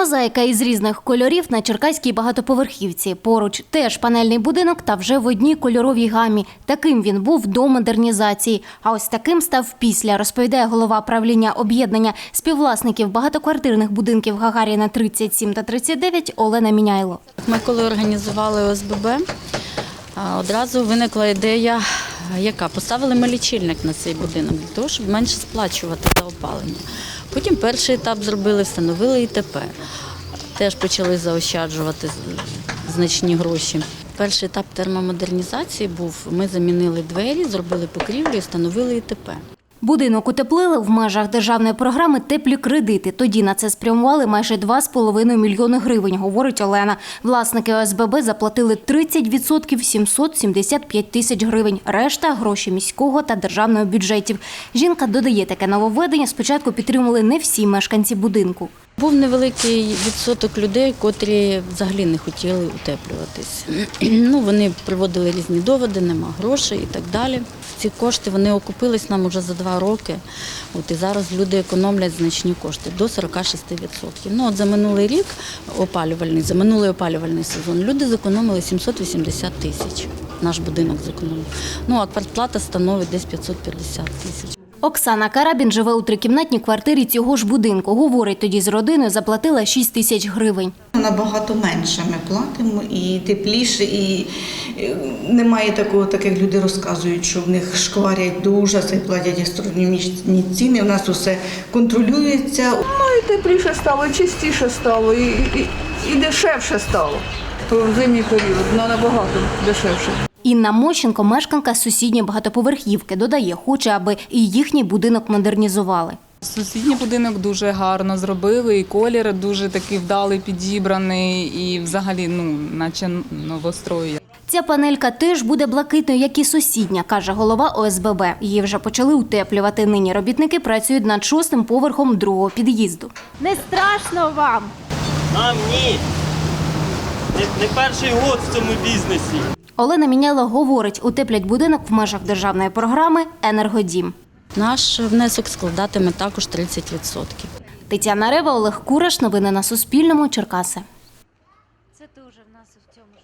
Мозаїка із різних кольорів на черкаській багатоповерхівці. Поруч теж панельний будинок та вже в одній кольоровій гамі. Таким він був до модернізації. А ось таким став після, розповідає голова правління об'єднання співвласників багатоквартирних будинків Гагаріна 37 та 39 Олена Міняйло. Ми коли організували ОСББ, одразу виникла ідея, яка поставили ми лічильник на цей будинок для того, щоб менше сплачувати за опалення. Потім перший етап зробили, встановили ІТП. Теж почали заощаджувати значні гроші. Перший етап термомодернізації був: ми замінили двері, зробили покрівлю і встановили ІТП. Будинок утеплили в межах державної програми Теплі кредити. Тоді на це спрямували майже 2,5 мільйони гривень, говорить Олена. Власники ОСББ заплатили 30% 775 тисяч гривень. Решта гроші міського та державного бюджетів. Жінка додає таке нововведення. Спочатку підтримали не всі мешканці будинку. Був невеликий відсоток людей, котрі взагалі не хотіли утеплюватись. Ну, вони приводили різні доводи, нема грошей і так далі. Ці кошти вони окупились нам уже за два роки. От і зараз люди економлять значні кошти до 46%. Ну от за минулий рік опалювальний, за минулий опалювальний сезон люди зекономили 780 тисяч. Наш будинок зекономив. Ну а квартплата становить десь 550 тисяч. Оксана Карабін живе у трикімнатній квартирі цього ж будинку. Говорить, тоді з родиною заплатила 6 тисяч гривень. Набагато менше ми платимо і тепліше, і е, немає такого, так як люди розказують, що в них шкварять дуже, це платять астрономічні ціни. У нас усе контролюється. Ну і тепліше стало, і чистіше стало, і, і, і дешевше стало. То в зимній період ну, набагато дешевше. Інна Мощенко, мешканка сусідньої багатоповерхівки, додає, хоче, аби і їхній будинок модернізували. Сусідній будинок дуже гарно зробили, і колір дуже такий вдалий, підібраний, і взагалі, ну, наче новострої. Ця панелька теж буде блакитною, як і сусідня, каже голова ОСББ. Її вже почали утеплювати. Нині робітники працюють над шостим поверхом другого під'їзду. Не страшно вам. Нам ні не, перший год в цьому бізнесі. Олена Міняла говорить, утеплять будинок в межах державної програми Енергодім. Наш внесок складатиме також 30%. Тетяна Рева, Олег Кураш. Новини на Суспільному. Черкаси. Це дуже в нас в цьому ж.